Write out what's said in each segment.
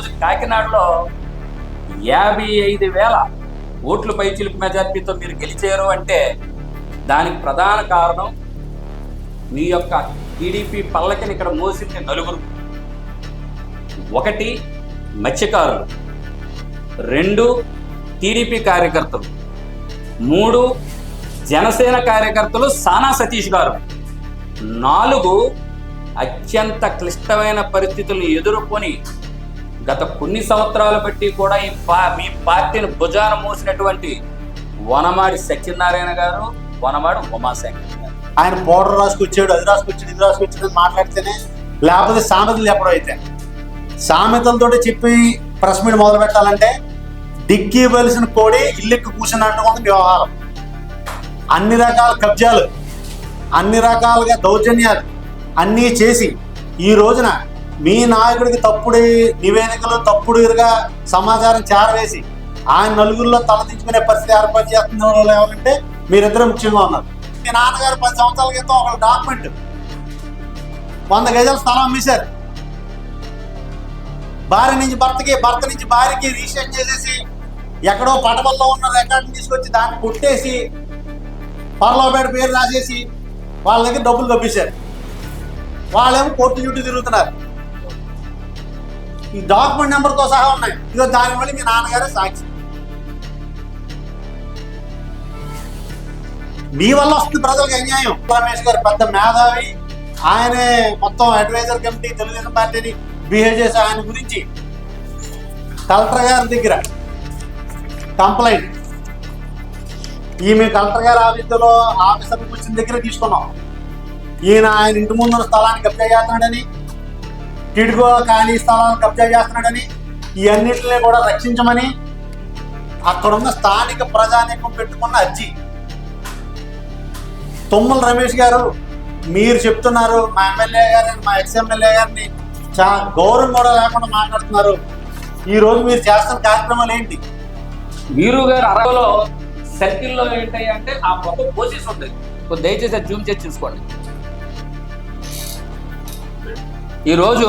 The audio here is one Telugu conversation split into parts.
రోజు కాకినాడలో యాభై ఐదు వేల ఓట్లు పైచిలుపు మెజార్టీతో మీరు గెలిచారు అంటే దానికి ప్రధాన కారణం మీ యొక్క టీడీపీ పల్లకిని ఇక్కడ మోసింది నలుగురు. ఒకటి మత్స్యకారులు. రెండు టీడీపీ కార్యకర్తలు. మూడు జనసేన కార్యకర్తలు సానా సతీష్ గారు. నాలుగు అత్యంత క్లిష్టమైన పరిస్థితులను ఎదుర్కొని గత కొన్ని సంవత్సరాలు బట్టి కూడా ఈ పా మీ పార్టీని భుజాన మోసినటువంటి వనమాడి సత్యనారాయణ గారు వనమాడి ఉమాశంకర్ గారు. ఆయన బోర్డర్ రాసుకొచ్చాడు అది రాసుకొచ్చాడు ఇది రాసుకొచ్చాడు అని మాట్లాడితేనే లేకపోతే సామెతలు చెప్పడం అయితే. సామెతలతో చెప్పి ప్రెస్ మీట్ మొదలు పెట్టాలంటే డిక్కీ వలసిన కోడి ఇల్లెక్కి కూర్చున్నట్టు కూడా వ్యవహారం. అన్ని రకాల కబ్జాలు అన్ని రకాలుగా దౌర్జన్యాలు అన్నీ చేసి ఈ రోజున మీ నాయకుడికి తప్పుడు నివేదికలు తప్పుడుగా సమాచారం చేరవేసి ఆయన నలుగురిలో తలదించుకునే పరిస్థితి ఏర్పాటు చేస్తున్న వాళ్ళు ఎవరంటే మీరిద్దరు ముఖ్యంగా ఉన్నారు. మీ నాన్నగారు పది సంవత్సరాల క్రితం ఒక డాక్యుమెంట్ వంద గజాల స్థలం అమ్మేశారు. భార్య నుంచి భర్తకి భర్త నుంచి భార్యకి రిజిస్ట్రేషన్ చేసేసి ఎక్కడో పటవల్లో ఉన్న రికార్డుని తీసుకొచ్చి దాన్ని కొట్టేసి పర్లోపేట పేరు రాసేసి వాళ్ళ దగ్గర డబ్బులు తప్పించారు వాళ్ళేమో కోర్టు చుట్టూ తిరుగుతున్నారు. ఈ డాక్యుమెంట్ నెంబర్తో సహా ఉన్నాయి. ఇదో దాని వల్ల మీ నాన్నగారే సాక్షి. మీ వల్ల వస్తుంది ప్రజలకు అన్యాయం. రమేష్ గారు పెద్ద మేధావి. ఆయనే మొత్తం అడ్వైజర్ కమిటీ తెలుగుదేశం పార్టీని బిహేవ్ చేసే ఆయన గురించి. కలెక్టర్ గారి దగ్గర కంప్లైంట్ ఈమె కలెక్టర్ గారి ఆఫీసులో ఆఫీసర్ వచ్చిన దగ్గర తీసుకున్నాం. ఈయన ఆయన ఇంటి ముందున్న స్థలాన్ని కబ్జా చేస్తున్నాడని టిడ్కో ఖాళీ స్థలాలను కబ్జా చేస్తున్నాడని ఇవన్నిటిని కూడా రక్షించమని అక్కడున్న స్థానిక ప్రజానీకం పెట్టుకున్న అర్జీ. తుమ్మల రమేష్ గారు మీరు చెప్తున్నారు మా ఎమ్మెల్యే గారిని మా ఎక్స్ ఎమ్మెల్యే గారిని చా గౌరవం కూడా లేకుండా మాట్లాడుతున్నారు. ఈ రోజు మీరు చేస్తున్న కార్యక్రమాలు ఏంటి? మీరు గారు అరవలో సర్కిల్లో ఏంటి అంటే ఆ మొత్తం పోసేసి ఉంటుంది. దయచేసి జూమ్ చేసి చూసుకోండి. ఈరోజు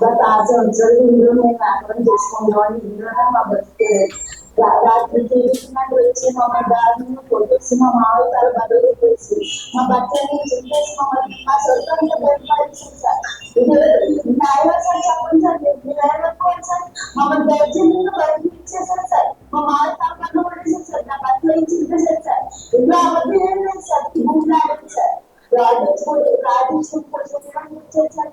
బట్ ఆ సంవత్సరాలు ఇందులో మేము వ్యాపారం చేసుకుంటామని ఇందులోనే మా బతికేది రాత్రి తిరుగుతున్నట్టు వచ్చి మా దారిని కొట్టేసి మా మావయ్య తల బదులు మా బట్టలని మమ్మల్ని మా సొంతంగా సార్ సార్ చెప్పండి సార్ సార్. మమ్మల్ని బయటకు ఇచ్చేసారు సార్. మా మావయ్య తల పడేసారు సార్. నా చింపేశారు సార్. ఇప్పుడు ఏం లేదు సార్. భూమి సార్. రాడించుకుంటే రాడించుకుంటే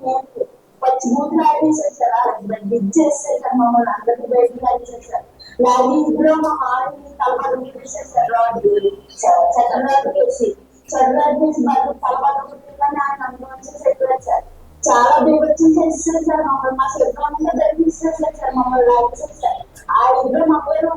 నేను వచ్చి బూతులు ఆడేసేసారు ఇచ్చేసేసారు మమ్మల్ని అందరినీ బయటకు ఆడేసేసారు లాగి ఇందులో మా మాడిని తలపాలు పెట్టేసేసారు రాడు చేసి వేసి చేసి వేసి తలపాలు తలపాటు ఆయన అనుభవించేసి చెప్పారు సార్. చాలా బీభత్సం చేసేసారు సార్ మమ్మల్ని. మా శరీరంలో ధరించేసేసారు సార్ మమ్మల్ని లాగేసేసారు ఆ ఇంట్లో మమ్మల్ని